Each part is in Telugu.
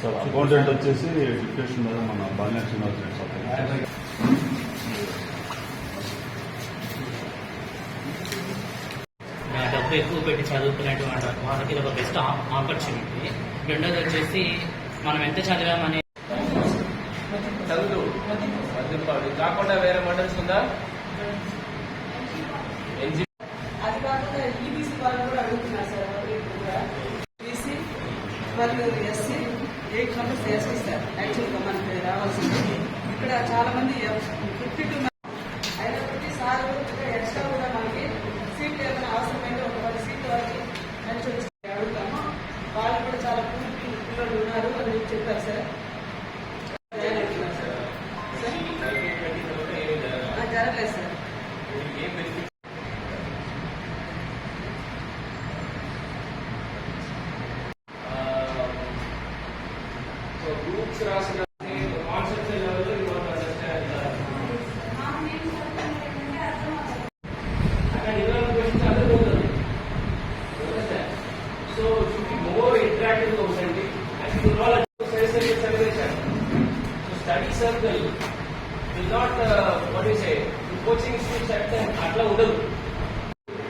సార్. అకౌంటెంట్ వచ్చేసి డిప్యూషన్ మీద మన డబ్బు ఎక్కువ పెట్టి చదువుకునేటువంటి వాళ్ళకి ఒక బెస్ట్ ఆపర్చునిటీ రెండోది వచ్చేసి మనం ఎంత చదివామని చదువు కాకుండా వేరే మోడల్స్ ఉందా? వాళ్ళు SC eight members SC sir. యాక్చువల్గా మనకి రావాల్సింది. ఇక్కడ చాలా మంది ఫిఫ్టీ టూ అయినప్పటికీ సార్ ఎక్స్ట్రా కూడా మనకి సీట్లు ఏమైనా అవసరమైతే ఒక పది సీట్ల వరకు మంచి వచ్చి అడుగుతాము. వాళ్ళు కూడా చాలా పిల్లలు ఉన్నారు అని చెప్పారు sir. So study circle will not what coaching institutes అంటే అట్లా ఉండదు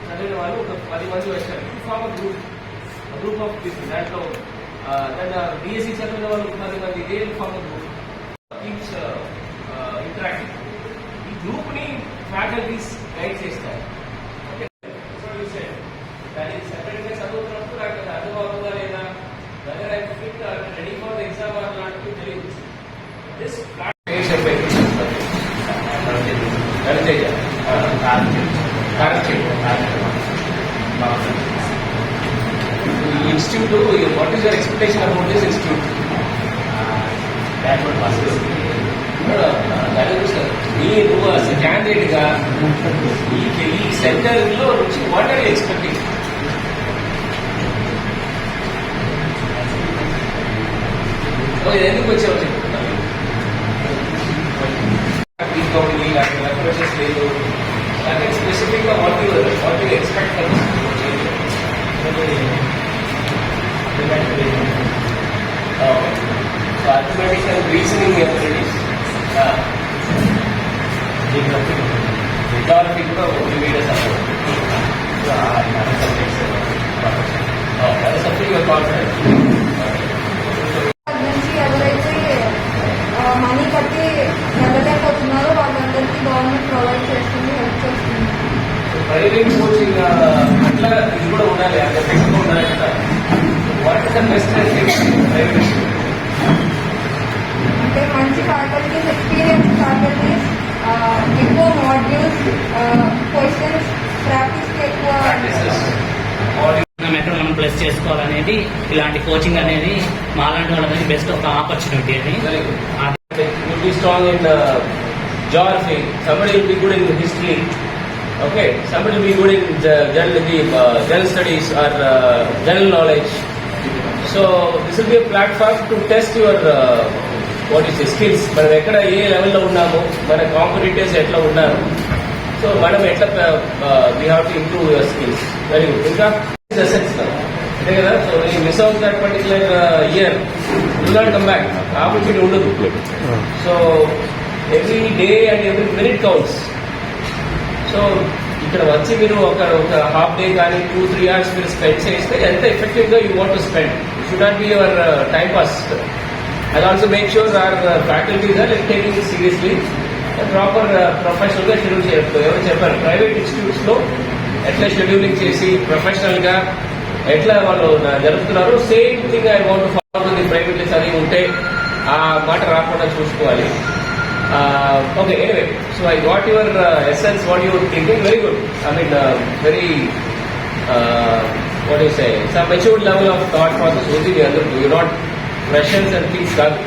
చదివిన వాళ్ళు ఒక పది మంది వచ్చారు form group group of people దాంట్లో దాంట్లో చదివిన వాళ్ళు ఒక పది మంది ఇదే ఫామ్ గ్రూప్ ఇంటరాక్టివ్ ఈ గ్రూప్ని ఫ్యాకల్టీస్ గైడ్ చేస్తారు ఓకే దాన్ని సెపరేట్గా చదువుతున్నప్పుడు నాకు అది అర్థం అవుతుందా లేదా weather I fit ready for the exam అలాంటివి తెలియదు దిస్ రవితేజ ఈ institute what is your expectation about this institute మీరు క్యాండిడేట్గా ఈ సెంటర్లో నుంచి వాట్ ఆర్ ఎక్స్పెక్టింగ్ ఎందుకు వచ్చావు రీజనింగ్ ఎబిలిటీస్ రిటారిటీ కూడా సంథింగ్ కాన్ఫిడెంట్ నుంచి ఎవరైతే మనీ కట్టి వెళ్ళలేకపోతున్నారో వాళ్ళందరికీ గవర్నమెంట్ ప్రొవైడ్ చేస్తుంది హెల్ప్ చేస్తుంది. ప్రైవేట్ కోచింగ్ అట్లా ఇది కూడా ఉండాలి. అంటే ఉండాలి కదా. What is the best private అంటే మంచి ఫ్యాకల్టీస్ ఎక్స్పీరియన్స్ ఫ్యాకల్టీస్ ఎక్కువ మాడ్యూల్స్ క్వశ్చన్స్ ప్రాక్టీస్ ఎక్కువ ప్లస్ చేసుకోవాలనేది ఇలాంటి కోచింగ్ అనేది మాలాంటి వాళ్ళకి బెస్ట్ ఒక ఆపర్చునిటీ అని. Strong in geography somebody be good in history okay somebody be good in general studies or general knowledge so this will be platform to test your what is skills మనం ఎక్కడ ఏ లెవెల్లో ఉన్నాము మన కాంపిటేటివ్స్ ఎట్లా ఉన్నారు? సో మనం ఎట్లా we have to improve your skills very good ఇంకా అసెట్స్ అంతే కదా? సో ఈ miss out that particular year will not come back opportunity ఉండదు. So every day and every minute counts so ఇక్కడ వచ్చి మీరు ఒక ఒక హాఫ్ డే కానీ టూ త్రీ అవర్స్ మీరు స్పెండ్ చేస్తే ఎంత ఎఫెక్టివ్గా you want to spend should not be your time pass and also make sure are faculties are taking it seriously proper ప్రొఫెషనల్గా షెడ్యూల్ చేయొచ్చు ఎవరు చెప్పారు? ప్రైవేట్ ఇన్స్టిట్యూట్స్లో ఎట్లా షెడ్యూలింగ్ చేసి ప్రొఫెషనల్గా ఎట్లా వాళ్ళు జరుపుతున్నారు same thing I want follow the private అది ఉంటే ఆ మాట రాకుండా చూసుకోవాలి. Okay anyway so I what your essence what your thinking very good I mean very what you say some matured level of thought process ఉంది మీ అందరూ యూ నాట్ ప్రెషన్స్ అండ్ థింగ్స్ కాదు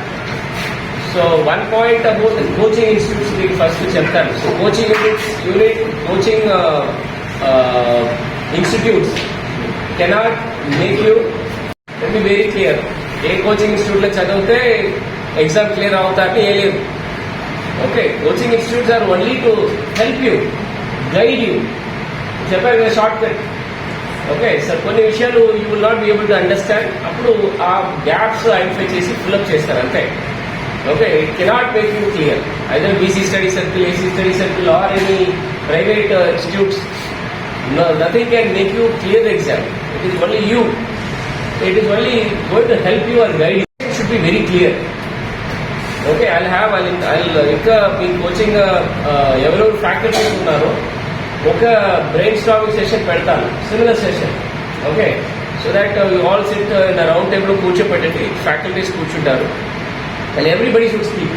so one point about coaching institutes మీకు ఫస్ట్ చెప్తాను so coaching units unit coaching institutes cannot make you be very clear A coaching ఇన్స్టిట్యూట్లో చదివితే ఎగ్జామ్ క్లియర్ అవుతారని ఏ లేదు. Okay coaching institutes are only to help you guide you చెప్పారు షార్ట్ కట్ ఓకే సార్ కొన్ని విషయాలు you will not be able to understand అప్పుడు ఆ గ్యాప్స్ ఐడెంటిఫై చేసి ఫిల్అప్ చేస్తారు అంతే. Okay it cannot make you clear అయితే BC study circle AC study circle or any private institutes nothing can make you clear the exam it is only you it is only going to help you and guide should be very clear okay I have I ఇంకా మీ కోచింగ్ ఎవరెవరు ఫ్యాకల్టీస్ ఉన్నారో ఒక బ్రెయిన్ స్టామింగ్ సెషన్ పెడతాను similar session okay so that you all sit round table కూర్చోపెట్టండి. Faculties కూర్చుంటారు. And everybody should speak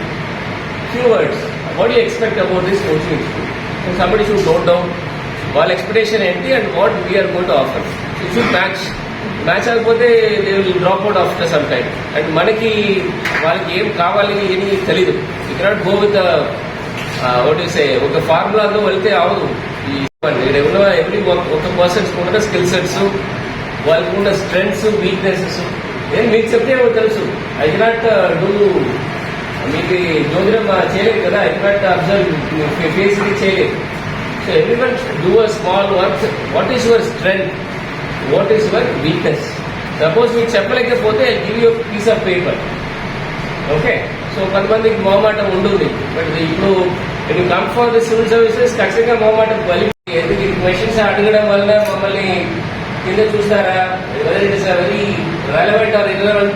few words what you expect about this coaching institute somebody should note down వాళ్ళ ఎక్స్పెక్టేషన్ ఏంటి and what we're going to offer should match match అయిపోతే they will drop out after some time and మనకి వాళ్ళకి ఏం కావాలి అని తెలీదు. ఇక్కడ గో విత్ వాట్ సే ఒక ఫార్ములాతో వెళ్తే అవదు ఎవ్రీ ఒక పర్సన్స్ ఉన్న స్కిల్ సెట్స్ వాళ్ళకు ఉన్న స్ట్రెంగ్స్ వీక్నెసెస్ ఏం మీకు చెప్తే ఏమో తెలుసు. ఐ కెనాట్ డూ మీకు జోదిరం చేయలేదు కదా? ఐ కెనాట్ అబ్జర్వ్ ఫేస్ చేయలేదు. So every one do a small work what is your strength what is your weakness suppose మీకు చెప్పలేకపోతే give you piece of paper okay so కొంతమందికి మొహమాటం ఉంటుంది. బట్ ఇప్పుడు you come for the civil services ఖచ్చితంగా మొహమాటం బలి ఎందుకు? ఈ క్వశ్చన్స్ అడగడం వల్ల మమ్మల్ని కింద చూస్తారా? Very relevant are irrelevant